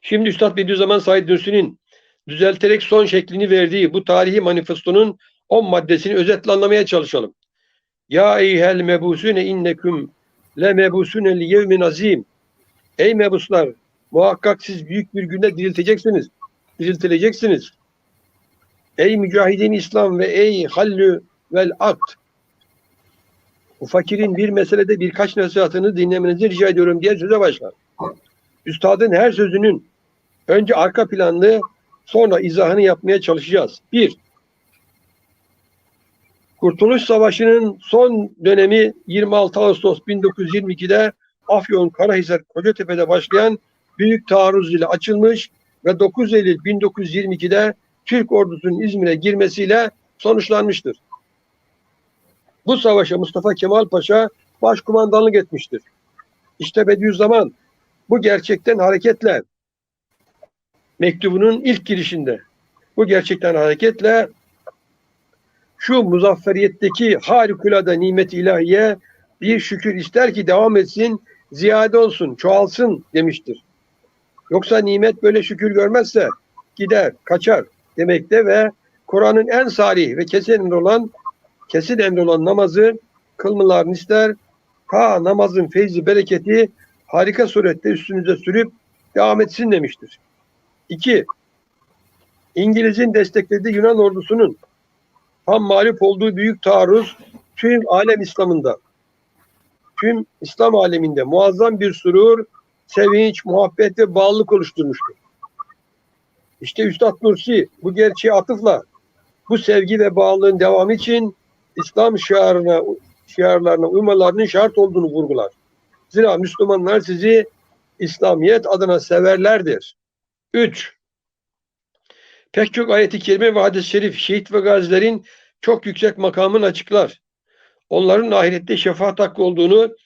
Şimdi Üstad Bediüzzaman Said Nursi'nin düzelterek son şeklini verdiği bu tarihi manifestonun 10 maddesini özetle anlamaya çalışalım. Ya eyyuhel mebusune inneküm le mebusune li yevmin azim. Ey mebuslar muhakkak siz büyük bir günde dirilteceksiniz. Diriltileceksiniz. Ey mücahidin İslam ve ey hallü vel akt. Bu fakirin bir meselede birkaç nasihatını dinlemenizi rica ediyorum diye söze başlar. Üstadın her sözünün önce arka planlı sonra izahını yapmaya çalışacağız. Bir, Kurtuluş Savaşı'nın son dönemi 26 Ağustos 1922'de Afyon, Karahisar, Kocatepe'de başlayan büyük taarruz ile açılmış ve 9 Eylül 1922'de Türk ordusunun İzmir'e girmesiyle sonuçlanmıştır. Bu savaşa Mustafa Kemal Paşa başkumandanlık etmiştir. İşte Bediüzzaman bu gerçekten hareketle mektubunun ilk girişinde bu gerçekten hareketle şu muzafferiyetteki harikulade nimet ilahiye bir şükür ister ki devam etsin, ziyade olsun, çoğalsın demiştir. Yoksa nimet böyle şükür görmezse gider, kaçar demekte ve Kur'an'ın en sarih ve kesin emri olan kesin emri olan namazı kılmalarını ister. Ta namazın feyzi, bereketi harika surette üstünüze sürüp devam etsin demiştir. 2. İngiliz'in desteklediği Yunan ordusunun tam mağlup olduğu büyük taarruz tüm alem İslam'ında, tüm İslam aleminde muazzam bir surur, sevinç, muhabbet ve bağlılık oluşturmuştur. İşte Üstad Nursi bu gerçeği atıfla bu sevgi ve bağlılığın devamı için İslam şiarına, şiarlarına uymalarının şart olduğunu vurgular. Zira Müslümanlar sizi İslamiyet adına severlerdir. 3. Pek çok ayeti kerime ve hadis-i şerif şehit ve gazilerin çok yüksek makamını açıklar. Onların ahirette şefaat hakkı olduğunu,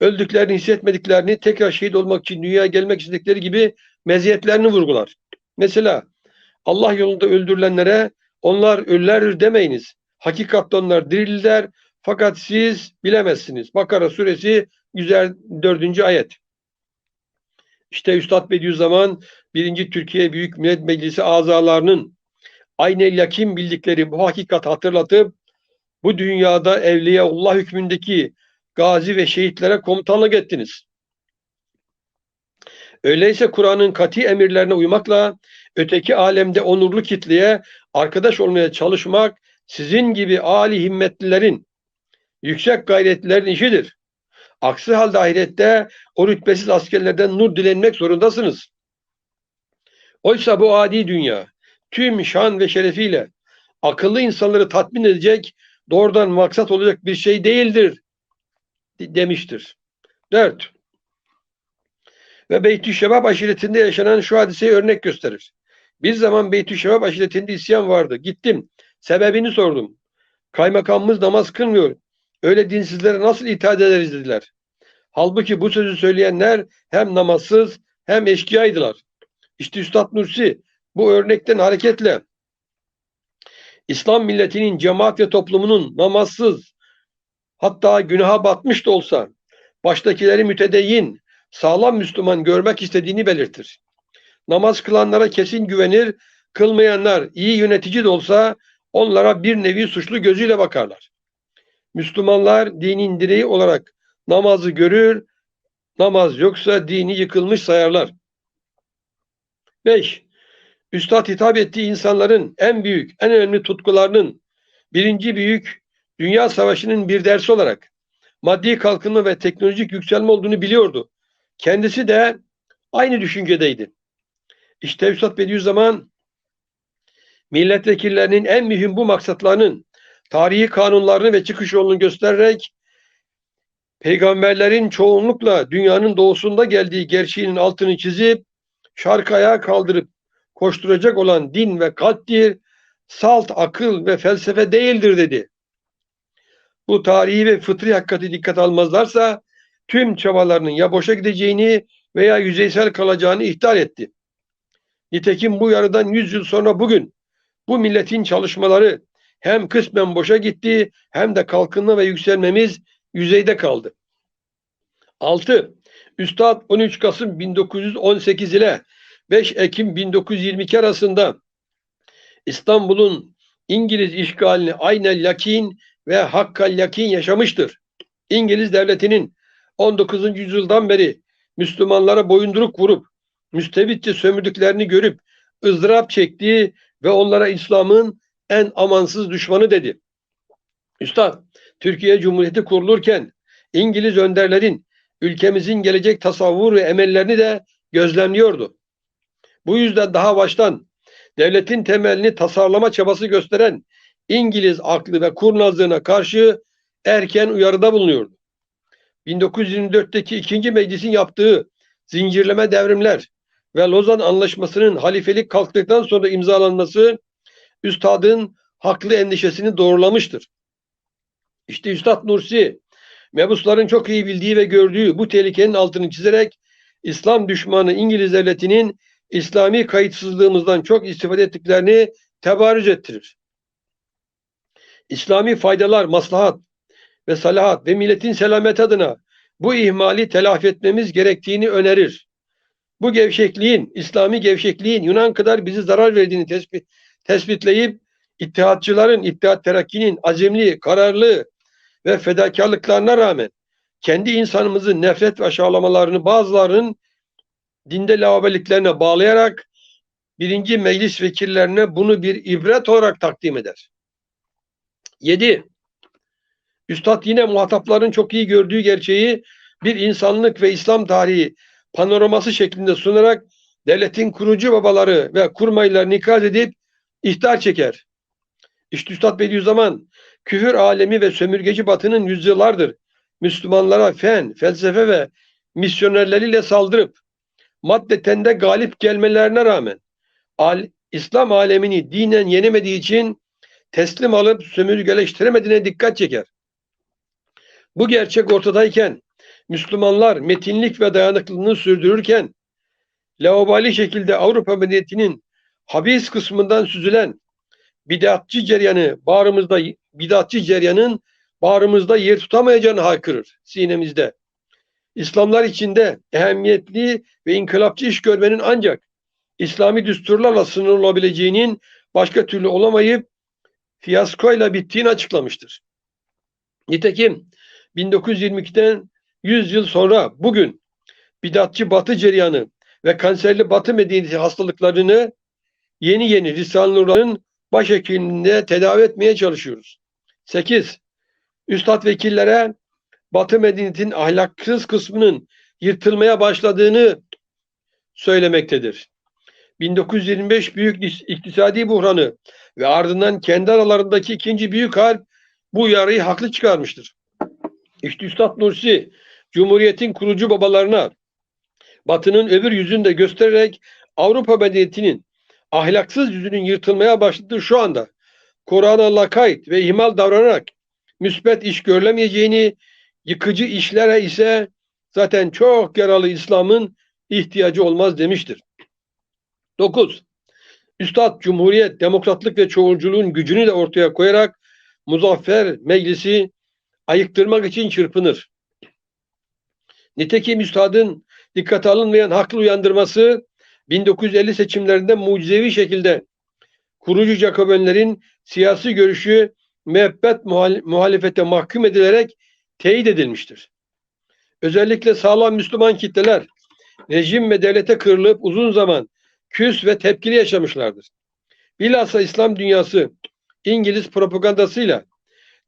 öldüklerini hissetmediklerini, tekrar şehit olmak için dünyaya gelmek istedikleri gibi meziyetlerini vurgular. Mesela Allah yolunda öldürülenlere onlar ölüler demeyiniz. Hakikatte onlar dirildiler fakat siz bilemezsiniz. Bakara suresi 104. ayet. İşte Üstad Bediüzzaman 1. Türkiye Büyük Millet Meclisi azalarının aynel yakin bildikleri bu hakikat hatırlatıp bu dünyada Evliyaullah hükmündeki gazi ve şehitlere komutanlık ettiniz. Öyleyse Kur'an'ın kati emirlerine uymakla öteki alemde onurlu kitleye arkadaş olmaya çalışmak sizin gibi âli himmetlilerin, yüksek gayretlilerin işidir. Aksi halde ahirette o rütbesiz askerlerden nur dilenmek zorundasınız. Oysa bu adi dünya tüm şan ve şerefiyle akıllı insanları tatmin edecek doğrudan maksat olacak bir şey değildir demiştir. 4. Ve Beytü Şebab aşiretinde yaşanan şu hadiseyi örnek gösterir. Bir zaman Beytü Şebab aşiretinde isyan vardı. Gittim. Sebebini sordum. Kaymakamımız namaz kılmıyor. Öyle dinsizlere nasıl itaat ederiz dediler. Halbuki bu sözü söyleyenler hem namazsız hem eşkıyaydılar. İşte Üstad Nursi bu örnekten hareketle İslam milletinin cemaat ve toplumunun namazsız hatta günaha batmış da olsa baştakileri mütedeyyin, sağlam Müslüman görmek istediğini belirtir. Namaz kılanlara kesin güvenir, kılmayanlar iyi yönetici de olsa onlara bir nevi suçlu gözüyle bakarlar. Müslümanlar dinin direği olarak namazı görür, namaz yoksa dini yıkılmış sayarlar. 5. Üstad hitap ettiği insanların en büyük, en önemli tutkularının birinci büyük Dünya Savaşı'nın bir dersi olarak maddi kalkınma ve teknolojik yükselme olduğunu biliyordu. Kendisi de aynı düşüncedeydi. İşte Üstad Bediüzzaman milletvekillerinin en mühim bu maksatlarının tarihi kanunlarını ve çıkış yolunu göstererek peygamberlerin çoğunlukla dünyanın doğusunda geldiği gerçeğinin altını çizip şarkı ayağa kaldırıp koşturacak olan din ve kalptir, salt akıl ve felsefe değildir dedi. Bu tarihi ve fıtri hakikati dikkat almazlarsa tüm çabalarının ya boşa gideceğini veya yüzeysel kalacağını ihtar etti. Nitekim bu yarıdan 100 yıl sonra bugün bu milletin çalışmaları hem kısmen boşa gitti hem de kalkınma ve yükselmemiz yüzeyde kaldı. 6. Üstad 13 Kasım 1918 ile 5 Ekim 1922 arasında İstanbul'un İngiliz işgalini aynen yakin ve hakkal yakin yaşamıştır. İngiliz devletinin 19. yüzyıldan beri Müslümanlara boyunduruk vurup müstebitçe sömürdüklerini görüp ızdırap çektiği ve onlara İslam'ın en amansız düşmanı dedi. Üstad, Türkiye Cumhuriyeti kurulurken İngiliz önderlerin ülkemizin gelecek tasavvur ve emellerini de gözlemliyordu. Bu yüzden daha baştan devletin temelini tasarlama çabası gösteren İngiliz aklı ve kurnazlığına karşı erken uyarıda bulunuyordu. 1924'teki ikinci meclisin yaptığı zincirleme devrimler ve Lozan Anlaşması'nın halifelik kalktıktan sonra imzalanması üstadın haklı endişesini doğrulamıştır. İşte Üstad Nursi mebusların çok iyi bildiği ve gördüğü bu tehlikenin altını çizerek İslam düşmanı İngiliz devletinin İslami kayıtsızlığımızdan çok istifade ettiklerini tebarüz ettirir. İslami faydalar, maslahat ve salahat ve milletin selamet adına bu ihmali telafi etmemiz gerektiğini önerir. Bu gevşekliğin, İslami gevşekliğin Yunan kadar bizi zarar verdiğini tespit, tespitleyip İttihatçıların, İttihat Terakki'nin azimli, kararlı ve fedakarlıklarına rağmen kendi insanımızın nefret ve aşağılamalarını bazılarının dinde lavabeliklerine bağlayarak birinci meclis vekillerine bunu bir ibret olarak takdim eder. 7. Üstad yine muhatapların çok iyi gördüğü gerçeği bir insanlık ve İslam tarihi panoraması şeklinde sunarak devletin kurucu babaları ve kurmaylarını ikaz edip ihtar çeker. İşte Üstad Bediüzzaman küfür alemi ve sömürgeci batının yüzyıllardır Müslümanlara fen, felsefe ve misyonerleriyle saldırıp maddeten de galip gelmelerine rağmen al, İslam alemini dinen yenemediği için teslim alıp sömürgeleştiremediğine dikkat çeker. Bu gerçek ortadayken Müslümanlar metinlik ve dayanıklılığını sürdürürken laubali şekilde Avrupa medeniyetinin habis kısmından süzülen bidatçı ceryanı bağrımızda bidatçı ceryanın bağrımızda yer tutamayacağını haykırır sinemizde. İslamlar içinde ehemmiyetli ve inkılapçı iş görmenin ancak İslami düsturlarla sınırlı olabileceğinin başka türlü olamayıp fiyaskoyla bittiğini açıklamıştır. Nitekim 1922'den 100 yıl sonra bugün bidatçı batı ceryanı ve kanserli batı medeniyeti hastalıklarını yeni yeni Risale-i başhekimliğinde tedavi etmeye çalışıyoruz. 8. Üstad vekillere Batı medeniyetinin ahlaksız kısmının yırtılmaya başladığını söylemektedir. 1925 büyük iktisadi buhranı ve ardından kendi aralarındaki ikinci büyük harp bu uyarıyı haklı çıkarmıştır. İşte Üstad Nursi Cumhuriyet'in kurucu babalarına Batı'nın öbür yüzünü de göstererek Avrupa medeniyetinin ahlaksız yüzünün yırtılmaya başladığı şu anda Kur'an'a lakayt ve ihmal davranarak müsbet iş görülemeyeceğini, yıkıcı işlere ise zaten çok yaralı İslam'ın ihtiyacı olmaz demiştir. 9. Üstad Cumhuriyet, demokratlık ve çoğulculuğun gücünü de ortaya koyarak Muzaffer Meclisi ayıktırmak için çırpınır. Nitekim Üstad'ın dikkate alınmayan haklı uyandırması 1950 seçimlerinde mucizevi şekilde kurucu Jacobinlerin siyasi görüşü müebbet muhalefete mahkum edilerek teyit edilmiştir. Özellikle sağlam Müslüman kitleler rejim ve devlete kırılıp uzun zaman küs ve tepkili yaşamışlardır. Bilhassa İslam dünyası İngiliz propagandasıyla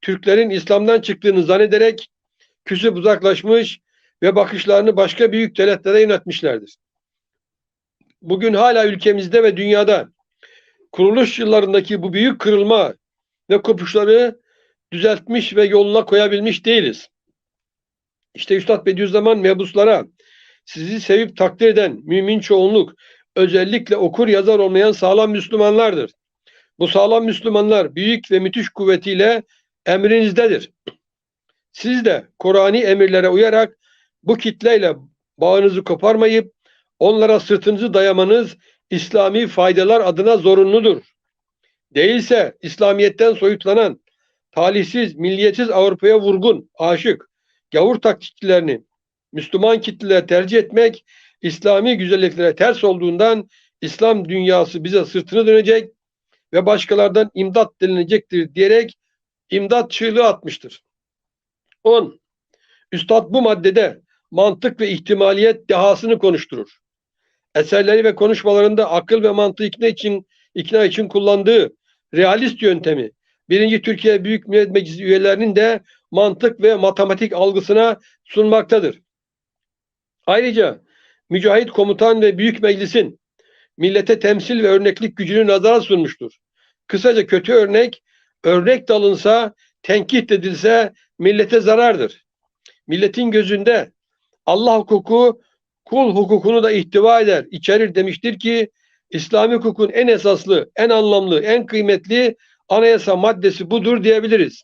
Türklerin İslam'dan çıktığını zannederek küsüp uzaklaşmış ve bakışlarını başka büyük devletlere yönetmişlerdir. Bugün hala ülkemizde ve dünyada kuruluş yıllarındaki bu büyük kırılma ve kopuşları düzeltmiş ve yoluna koyabilmiş değiliz. İşte Üstad Bediüzzaman mebuslara sizi sevip takdir eden mümin çoğunluk özellikle okur yazar olmayan sağlam Müslümanlardır. Bu sağlam Müslümanlar büyük ve müthiş kuvvetiyle emrinizdedir. Siz de Kur'an'i emirlere uyarak bu kitleyle bağınızı koparmayıp onlara sırtınızı dayamanız İslami faydalar adına zorunludur. Değilse İslamiyet'ten soyutlanan, talihsiz, milliyetsiz Avrupa'ya vurgun, aşık, gavur taktikçilerini Müslüman kitlelere tercih etmek İslami güzelliklere ters olduğundan İslam dünyası bize sırtını dönecek ve başkalardan imdat dilenecektir diyerek imdat çığlığı atmıştır. 10. Üstad bu maddede mantık ve ihtimaliyet dehasını konuşturur. Eserleri ve konuşmalarında akıl ve mantığı ikna için, ikna için kullandığı realist yöntemi, birinci Türkiye Büyük Millet Meclisi üyelerinin de mantık ve matematik algısına sunmaktadır. Ayrıca mücahit komutan ve büyük meclisin millete temsil ve örneklik gücünü nazara sunmuştur. Kısaca kötü örnek, örnek dalınsa, tenkit edilse millete zarardır. Milletin gözünde Allah hukuku kul hukukunu da ihtiva eder, içerir demiştir ki İslami hukukun en esaslı, en anlamlı, en kıymetli anayasa maddesi budur diyebiliriz.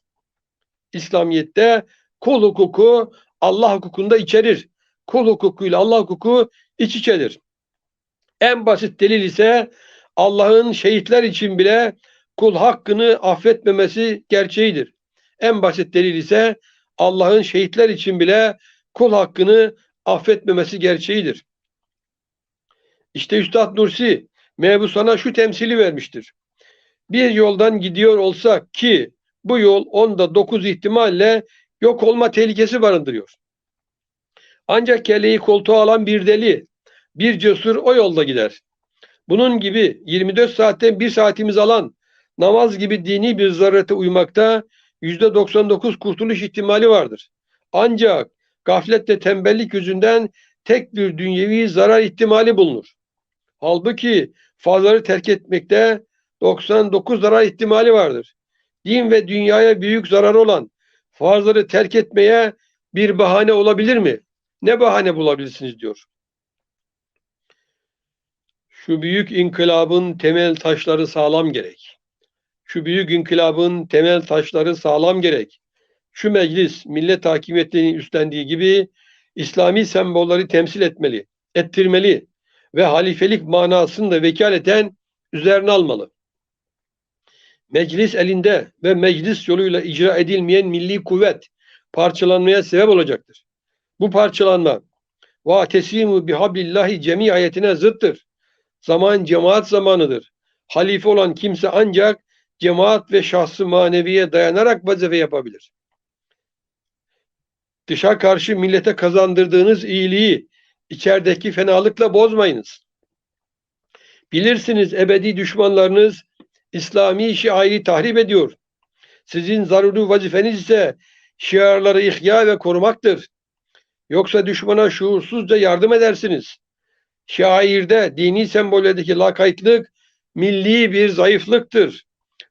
İslamiyet'te kul hukuku Allah hukukunda içerir. Kul hukukuyla Allah hukuku iç içedir. En basit delil ise Allah'ın şehitler için bile kul hakkını affetmemesi gerçeğidir. En basit delil ise Allah'ın şehitler için bile kul hakkını affetmemesi gerçeğidir. İşte Üstad Nursi mebusana şu temsili vermiştir. Bir yoldan gidiyor olsak ki bu yol onda dokuz ihtimalle yok olma tehlikesi barındırıyor. Ancak kelleyi koltuğa alan bir deli, bir cesur o yolda gider. Bunun gibi 24 saatten bir saatimiz alan namaz gibi dini bir zarurete uymakta %99 kurtuluş ihtimali vardır. Ancak gafletle tembellik yüzünden tek bir dünyevi zarar ihtimali bulunur. Halbuki fazları terk etmekte 99 zarar ihtimali vardır. Din ve dünyaya büyük zararı olan farzları terk etmeye bir bahane olabilir mi? Ne bahane bulabilirsiniz diyor. Şu büyük inkılabın temel taşları sağlam gerek. Şu büyük inkılabın temel taşları sağlam gerek. Şu meclis millet hakimiyetini üstlendiği gibi İslami sembolleri temsil etmeli, ettirmeli ve halifelik manasını da vekaleten üzerine almalı. Meclis elinde ve meclis yoluyla icra edilmeyen milli kuvvet parçalanmaya sebep olacaktır. Bu parçalanma tesimu bihablillahi cemi ayetine zıttır. Zaman cemaat zamanıdır. Halife olan kimse ancak cemaat ve şahsı maneviye dayanarak vazife yapabilir. Dışa karşı millete kazandırdığınız iyiliği içerideki fenalıkla bozmayınız. Bilirsiniz ebedi düşmanlarınız İslami şiayı tahrip ediyor. Sizin zaruri vazifeniz ise şiarları ihya ve korumaktır. Yoksa düşmana şuursuzca yardım edersiniz. Şairde dini sembollerdeki lakaytlık milli bir zayıflıktır.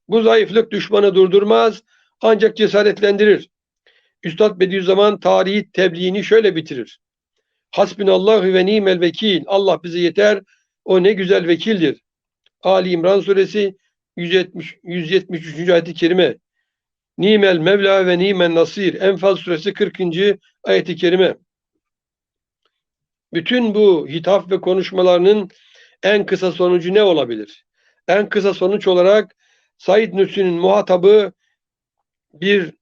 Bu zayıflık düşmanı durdurmaz ancak cesaretlendirir. Üstad Bediüzzaman tarihi tebliğini şöyle bitirir. Hasbinallahu ve nimel vekil. Allah bize yeter. O ne güzel vekildir. Ali İmran suresi 170, 173. ayet-i kerime. Nimel Mevla ve Nimel Nasir. Enfal suresi 40. ayet-i kerime. Bütün bu hitap ve konuşmalarının en kısa sonucu ne olabilir? En kısa sonuç olarak Said Nursi'nin muhatabı bir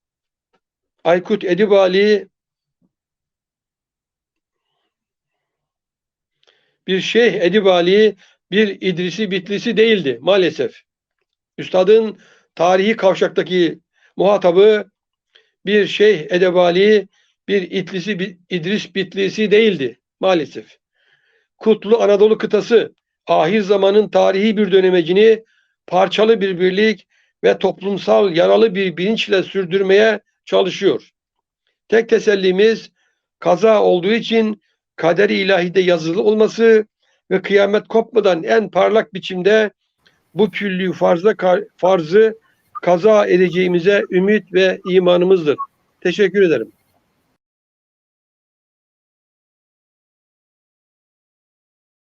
Aykut Edibali bir Şeyh Edibali bir İdrisi Bitlisi değildi maalesef. Üstadın tarihi kavşaktaki muhatabı bir Şeyh Edebali bir İtlisi, İdris Bitlisi değildi maalesef. Kutlu Anadolu kıtası ahir zamanın tarihi bir dönemecini parçalı bir birlik ve toplumsal yaralı bir bilinçle sürdürmeye çalışıyor. Tek tesellimiz kaza olduğu için kader ilahide yazılı olması ve kıyamet kopmadan en parlak biçimde bu küllü farzda farzı kaza edeceğimize ümit ve imanımızdır. Teşekkür ederim.